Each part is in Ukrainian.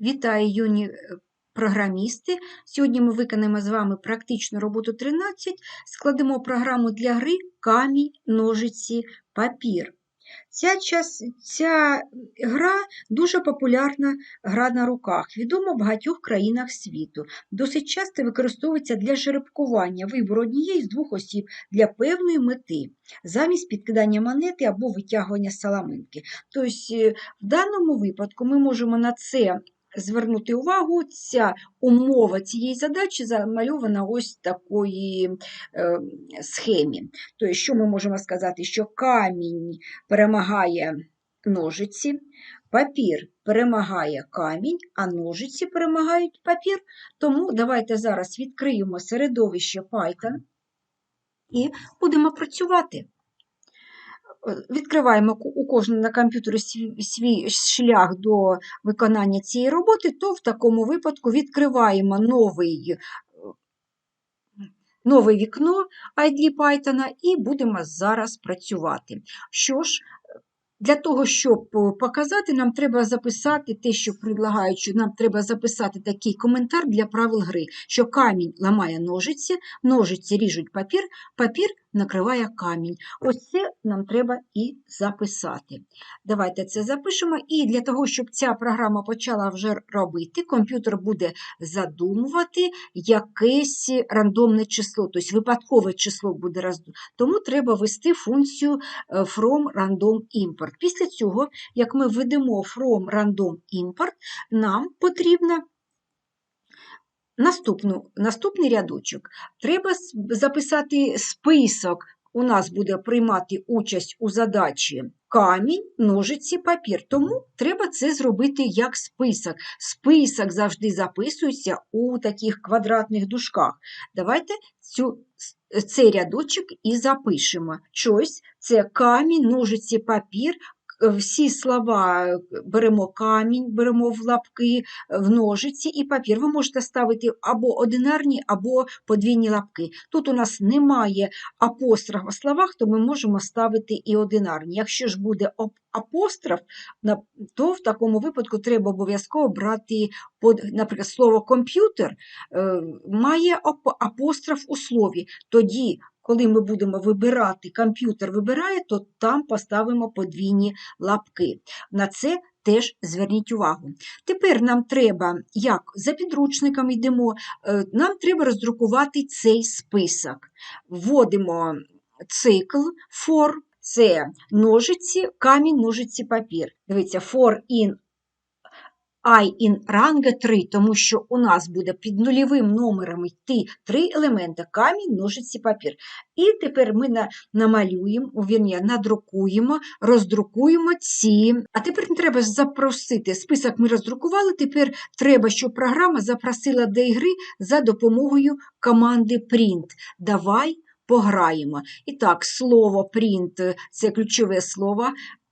Вітаю, юні е, програмісти! Сьогодні ми виконаємо з вами практичну роботу 13, складемо програму для гри камінь, ножиці, папір. Ця, час, ця гра дуже популярна гра на руках, відома в багатьох країнах світу. Досить часто використовується для жеребкування вибору однієї з двох осіб для певної мети, замість підкидання монети або витягування саламинки. Тобто, е, в даному випадку ми можемо на це звернути увагу, ця умова цієї задачі замальована ось такої е, схемі. Тобто, що ми можемо сказати, що камінь перемагає ножиці, папір перемагає камінь, а ножиці перемагають папір. Тому давайте зараз відкриємо середовище Python і будемо працювати. Відкриваємо у кожному на комп'ютері свій, шлях до виконання цієї роботи, то в такому випадку відкриваємо новий, нове вікно IDLE Python і будемо зараз працювати. Що ж, для того, щоб показати, нам треба записати те, що предлагають, що нам треба записати такий коментар для правил гри, що камінь ламає ножиці, ножиці ріжуть папір, папір накриває камінь. Ось це нам треба і записати. Давайте це запишемо. І для того, щоб ця програма почала вже робити, комп'ютер буде задумувати якесь рандомне число, тобто випадкове число буде роздумувати. Тому треба ввести функцію е, from random import. Після цього, як ми введемо from random import, нам потрібно Наступну, Наступний рядочок. Треба записати список. У нас буде приймати участь у задачі камінь, ножиці, папір. Тому треба це зробити як список. Список завжди записується у таких квадратних дужках. Давайте цю, цей рядочок і запишемо. Щось це камінь, ножиці, папір, всі слова беремо камінь, беремо в лапки, в ножиці і папір. Ви можете ставити або одинарні, або подвійні лапки. Тут у нас немає апострофа в словах, то ми можемо ставити і одинарні. Якщо ж буде апостроф, то в такому випадку треба обов'язково брати, наприклад, слово комп'ютер е, має апостроф у слові. Тоді коли ми будемо вибирати, комп'ютер вибирає, то там поставимо подвійні лапки. На це теж зверніть увагу. Тепер нам треба, як за підручником йдемо, е, нам треба роздрукувати цей список. Вводимо цикл for, це ножиці, камінь, ножиці, папір. Дивіться, for in I in range 3, тому що у нас буде під нульовим номером йти три елементи камінь, ножиці, папір. І тепер ми на, намалюємо, вірні, надрукуємо, роздрукуємо ці. А тепер не треба запросити. Список ми роздрукували, тепер треба, щоб програма запросила до ігри за допомогою команди Print. Давай пограємо. І так, слово print – це ключове слово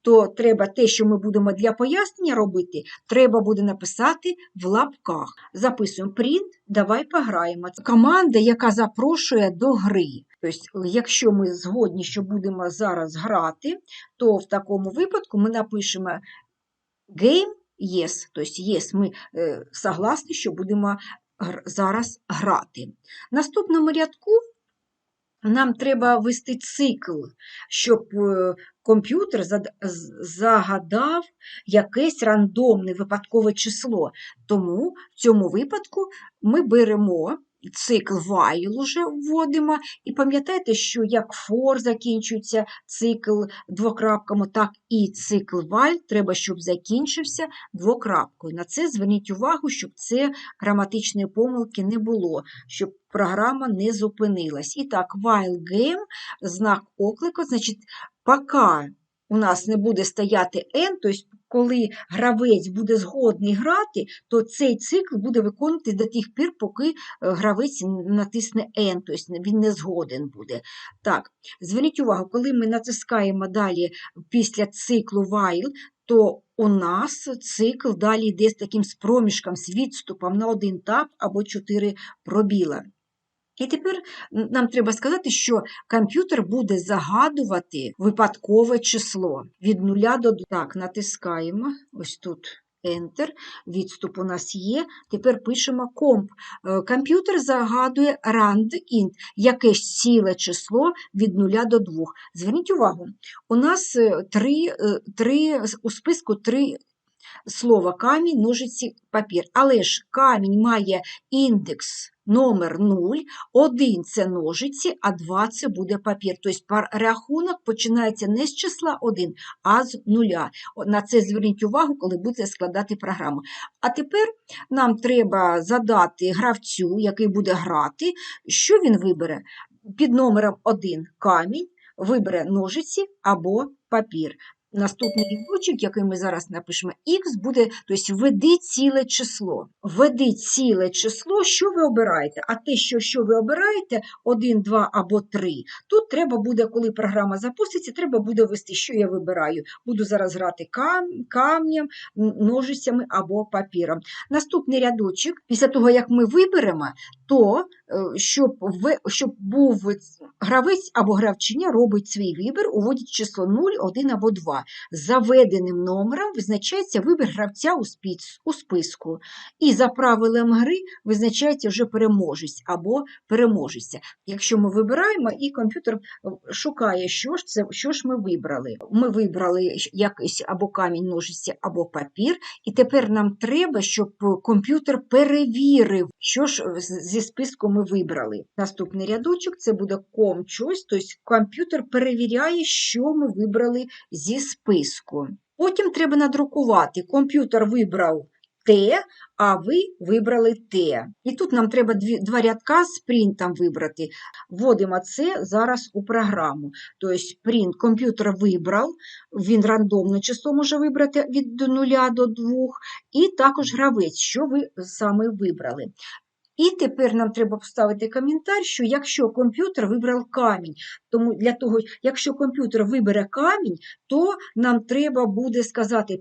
то треба те, що ми будемо для пояснення робити, треба буде написати в лапках. Записуємо print, давай пограємо. Команда, яка запрошує до гри. Тобто, якщо ми згодні, що будемо зараз грати, то в такому випадку ми напишемо game yes. Тобто, yes, ми е, согласні, що будемо зараз грати. В наступному рядку нам треба ввести цикл, щоб е, комп'ютер загадав якесь рандомне випадкове число. Тому в цьому випадку ми беремо цикл while уже вводимо, і пам'ятайте, що як for закінчується цикл двокрапками, так і цикл while треба, щоб закінчився двокрапкою. На це зверніть увагу, щоб це граматичної помилки не було, щоб програма не зупинилась. І так, while game, знак оклику, значить, поки у нас не буде стояти N, тобто, коли гравець буде згодний грати, то цей цикл буде виконувати до тих пір, поки е, гравець натисне N, тобто він не згоден буде. Так, Зверніть увагу, коли ми натискаємо далі після циклу while, то у нас цикл далі йде з таким спроміжком, з відступом на один тап або чотири пробіла. І тепер нам треба сказати, що комп'ютер буде загадувати випадкове число від нуля до Так, натискаємо ось тут Enter. Відступ у нас є. Тепер пишемо комп. Е, Комп'ютер загадує rand int, якесь ціле число від 0 до 2. Зверніть увагу, у нас е, три, е, три, у списку три слова камінь, ножиці, папір. Але ж камінь має індекс номер 0, 1 це ножиці, а 2 це буде папір. Тобто рахунок починається не з числа 1, а з нуля. На це зверніть увагу, коли будете складати програму. А тепер нам треба задати гравцю, який буде грати, що він вибере. Під номером 1 камінь, вибере ножиці або папір. Наступний рядочок, який ми зараз напишемо, х буде, тобто введи ціле число. Введи ціле число, що ви обираєте? А те, що, що ви обираєте, 1, 2 або 3, тут треба буде, коли програма запуститься, треба буде ввести, що я вибираю. Буду зараз грати кам, камнем, ножицями або папіром. Наступний рядочок, після того, як ми виберемо, то щоб, ви- щоб був гравець або гравчиня робить свій вибір, уводить число 0, 1 або 2. Заведеним номером визначається вибір гравця у, спіц- у списку. І за правилами гри визначається вже переможець або переможеця. Якщо ми вибираємо, і комп'ютер е, шукає, що ж це, що ж ми вибрали. Ми вибрали якийсь або камінь, ножиці, або папір, і тепер нам треба, щоб е, комп'ютер перевірив, що ж е, зі списку ми вибрали. Наступний рядочок це буде ком щось, тобто комп'ютер перевіряє, що ми вибрали зі списку. Потім треба надрукувати. Комп'ютер вибрав те, а ви вибрали те. І тут нам треба дві, два рядка з принтом вибрати. Вводимо це зараз у програму. Тобто принт комп'ютер вибрав, він рандомне число може вибрати від 0 до 2, і також гравець, що ви саме вибрали. І тепер нам треба поставити коментар, що якщо комп'ютер вибрав камінь, тому для того, якщо комп'ютер вибере камінь, то нам треба буде сказати,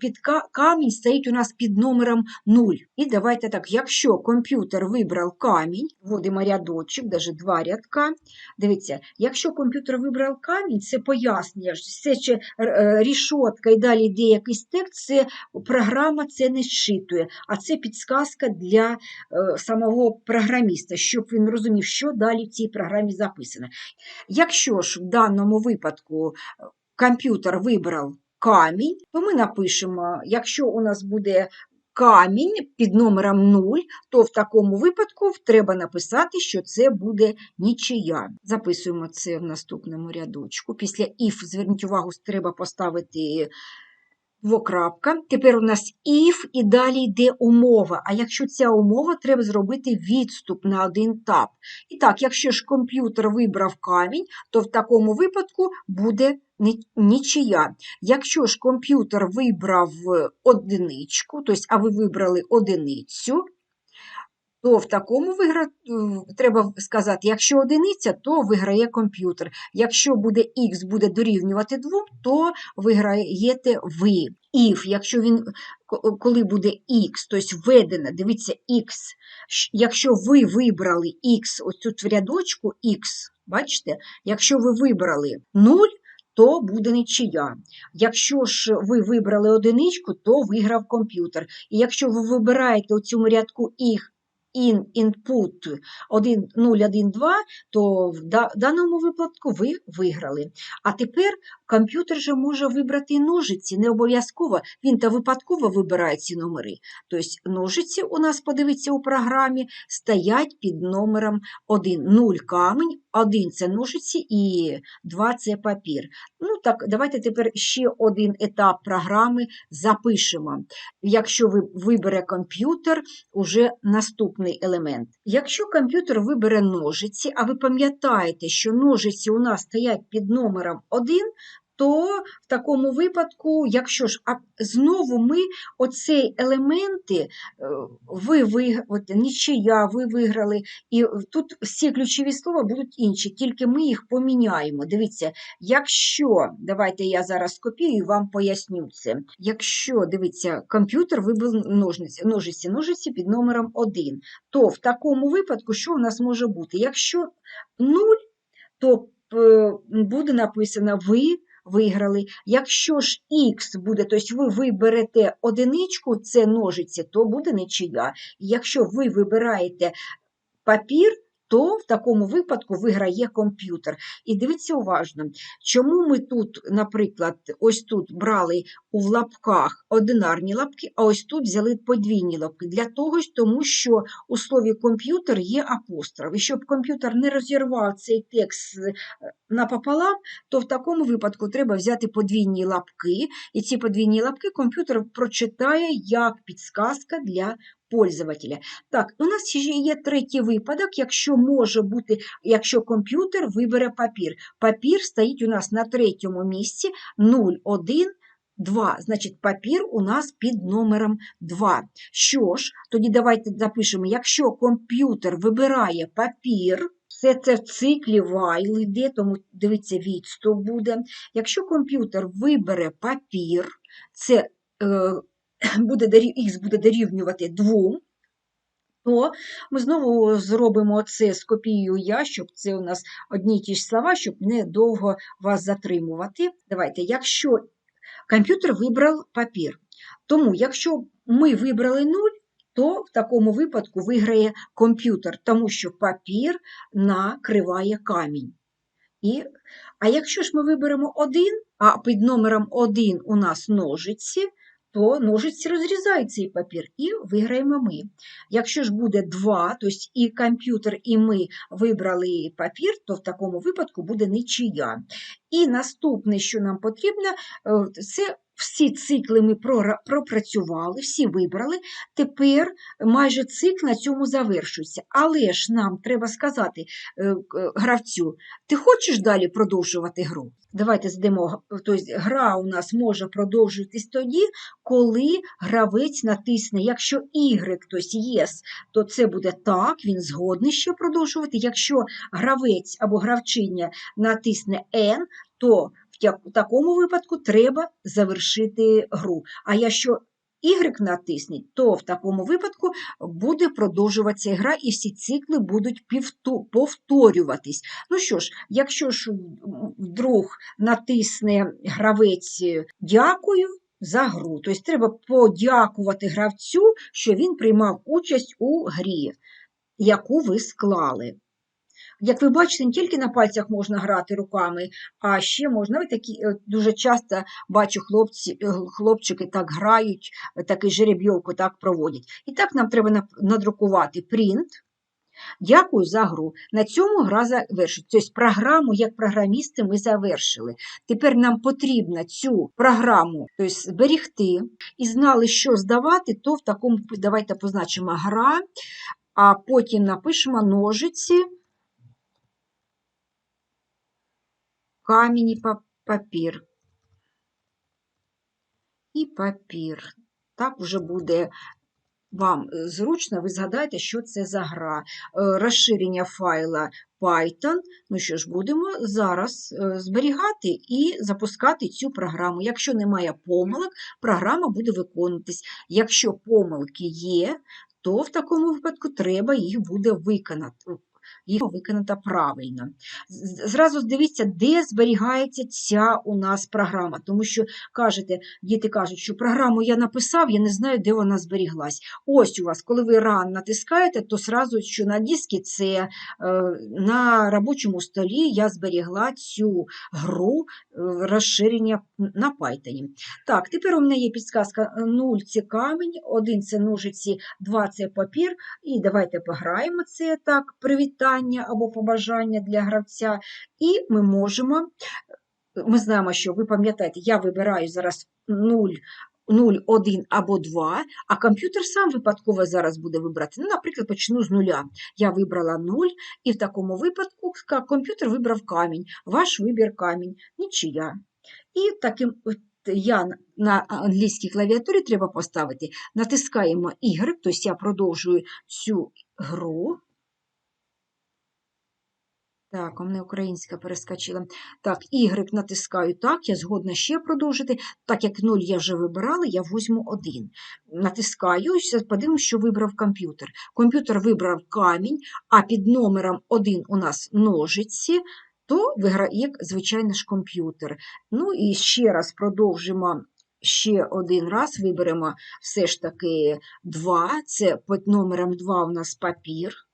під камінь стоїть у нас під номером 0. І давайте так, якщо комп'ютер вибрав камінь, вводимо рядочок, навіть два рядка. Дивіться, якщо комп'ютер вибрав камінь, це пояснює, це ще е, рішотка і далі йде якийсь текст, це програма це не зчитує, а це підсказка для е, самого програміста, щоб він розумів, що далі в цій програмі записано. Якщо ж в даному випадку е, комп'ютер вибрав камінь, то ми напишемо, якщо у нас буде камінь під номером 0, то в такому випадку треба написати, що це буде нічия. Записуємо це в наступному рядочку. Після if, зверніть увагу, треба поставити Двокрапка. Тепер у нас if і далі йде умова. А якщо ця умова, треба зробити відступ на один тап. І так, якщо ж комп'ютер вибрав камінь, то в такому випадку буде нічия. Якщо ж комп'ютер вибрав е, одиничку, тобто, а ви вибрали одиницю, то в такому вигра... е, треба сказати, якщо одиниця, то виграє комп'ютер. Якщо буде х буде дорівнювати 2, то виграєте ви. If, якщо він, коли буде х, тобто введено, дивіться, х, якщо ви вибрали х, в рядочку х, бачите, якщо ви вибрали 0, то буде нічия. Якщо ж ви вибрали одиничку, то виграв комп'ютер. І якщо ви вибираєте у цьому рядку їх in input 1, 0, 1, 2, то в даному випадку ви виграли. А тепер комп'ютер же може вибрати ножиці, не обов'язково, він та випадково вибирає ці номери. Тобто ножиці у нас, подивіться у програмі, стоять під номером 1. 0 камінь, 1 це ножиці і 2 це папір. Ну так, давайте тепер ще один етап програми запишемо. Якщо ви вибере комп'ютер, уже наступний елемент. Якщо комп'ютер вибере ножиці, а ви пам'ятаєте, що ножиці у нас стоять під номером 1, то в такому випадку, якщо ж а знову ми оці елементи, е, ви, ви нічия, ви виграли, і тут всі ключові слова будуть інші, тільки ми їх поміняємо. Дивіться, якщо, давайте я зараз скопію і вам поясню це. Якщо, дивіться, комп'ютер вибив ножниці, ножиці, ножиці під номером 1, то в такому випадку що у нас може бути? Якщо 0, то е, буде написано ви виграли. Якщо ж х буде, тобто ви виберете одиничку, це ножиці, то буде нічия. Якщо ви вибираєте папір, то в такому випадку виграє комп'ютер. І дивіться уважно, чому ми тут, наприклад, ось тут брали у лапках одинарні лапки, а ось тут взяли подвійні лапки. Для того, тому що у слові комп'ютер є апостроф. І щоб комп'ютер не розірвав цей текст е, напополам, то в такому випадку треба взяти подвійні лапки, і ці подвійні лапки комп'ютер прочитає як підсказка для пользователя. Так, у нас ще є третій випадок, якщо може бути, якщо комп'ютер вибере папір. Папір стоїть у нас на третьому місці 0, 1, 2. Значить, папір у нас під номером 2. Що ж, тоді давайте запишемо, якщо комп'ютер вибирає папір, все це в циклі while йде, тому дивіться, відступ буде. Якщо комп'ютер вибере папір, це е, буде, х буде дорівнювати 2, то ми знову зробимо це з копією я, щоб це у нас одні ті ж слова, щоб не довго вас затримувати. Давайте, якщо комп'ютер вибрав папір, тому якщо ми вибрали 0, то в такому випадку виграє комп'ютер, тому що папір накриває камінь. І, А якщо ж ми виберемо 1, а під номером 1 у нас ножиці, то ножиці розрізають цей папір і виграємо ми. Якщо ж буде 2, тобто і комп'ютер, і ми вибрали папір, то в такому випадку буде нічия. І наступне, що нам потрібно, е, це всі цикли ми пропрацювали, всі вибрали. Тепер майже цикл на цьому завершується. Але ж нам треба сказати е, гравцю, ти хочеш далі продовжувати гру? Давайте здамо, тобто гра у нас може продовжуватись тоді, коли гравець натисне, якщо Y, тобто yes, то це буде так, він згодний ще продовжувати. Якщо гравець або гравчиня натисне N, то в такому випадку треба завершити гру. А якщо Y натисніть, то в такому випадку буде продовжуватися гра, і всі цикли будуть повторюватись. Ну що ж, якщо ж вдруг натисне гравець дякую за гру, тобто треба подякувати гравцю, що він приймав участь у грі, яку ви склали. Як ви бачите, не тільки на пальцях можна грати руками, а ще можна ви такі е, дуже часто бачу, хлопці, е, хлопчики так грають, е, такий жеребйовку так проводять. І так нам треба надрукувати принт. Дякую за гру. На цьому гра завершить. Тобто програму, як програмісти, ми завершили. Тепер нам потрібно цю програму тобто, зберігти і знали, що здавати, то в такому давайте позначимо гра, а потім напишемо ножиці. Камінь і папір. І папір. Так вже буде вам е, зручно, ви згадаєте, що це за гра. Е, розширення файла Python. Ну що ж, будемо зараз зберігати і запускати цю програму. Якщо немає помилок, програма буде виконуватись. Якщо помилки є, то в такому випадку треба їх буде виконати їх виконана правильно. Зразу дивіться, де зберігається ця у нас програма. Тому що кажете, діти кажуть, що програму я написав, я не знаю, де вона зберіглась. Ось у вас, коли ви ран натискаєте, то зразу, що на дискі це е, на робочому столі я зберігла цю гру е, розширення на Python. Так, тепер у мене є підсказка 0 це камінь, 1 це ножиці, 2 це папір. І давайте пограємо це так, привітання привітання або побажання для гравця, і ми можемо, ми знаємо, що ви пам'ятаєте, я вибираю зараз 0. 0, 1 або 2, а комп'ютер сам випадково зараз буде вибрати. Ну, Наприклад, почну з нуля. Я вибрала 0, і в такому випадку комп'ютер вибрав камінь, ваш вибір камінь, нічия. І таким я на англійській клавіатурі треба поставити, натискаємо Y, тобто я продовжую цю гру. Так, у мене українська перескочила. Так, Y натискаю так, я згодна ще продовжити. Так як 0 я вже вибирала, я візьму 1. Натискаю і подивимось, що вибрав комп'ютер. Комп'ютер вибрав камінь, а під номером 1 у нас ножиці. то виграє, звичайно ж, комп'ютер. Ну і ще раз продовжимо. Ще один раз виберемо все ж таки 2. Це під номером 2 у нас папір.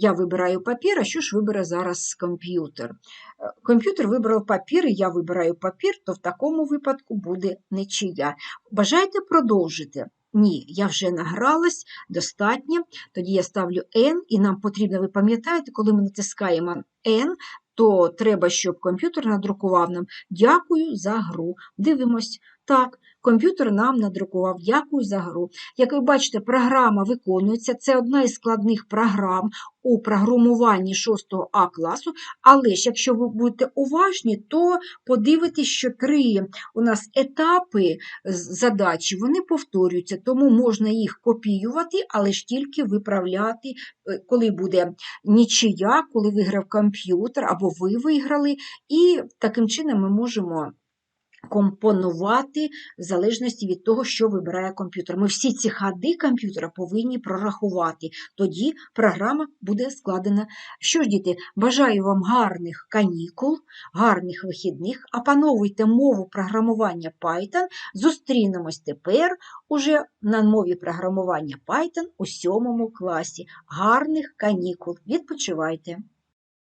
Я вибираю папір, а що ж вибере зараз комп'ютер? Е, Комп'ютер вибрав папір, і я вибираю папір, то в такому випадку буде нічия. Бажаєте продовжити? Ні, я вже награлась, достатньо. Тоді я ставлю N, і нам потрібно, ви пам'ятаєте, коли ми натискаємо N, то треба, щоб комп'ютер надрукував нам дякую за гру. Дивимось. Так, комп'ютер нам надрукував дякую за гру. Як ви бачите, програма виконується. Це одна із складних програм у програмуванні 6 А класу. Але ж якщо ви будете уважні, то подивитесь, що три у нас етапи задачі вони повторюються, тому можна їх копіювати, але ж тільки виправляти, е, коли буде нічия, коли виграв комп'ютер або ви виграли, і таким чином ми можемо компонувати в залежності від того, що вибирає комп'ютер. Ми всі ці ходи комп'ютера повинні прорахувати. Тоді програма буде складена. Що ж, діти, бажаю вам гарних канікул, гарних вихідних. Опановуйте мову програмування Python. Зустрінемось тепер уже на мові програмування Python у сьомому класі. Гарних канікул. Відпочивайте!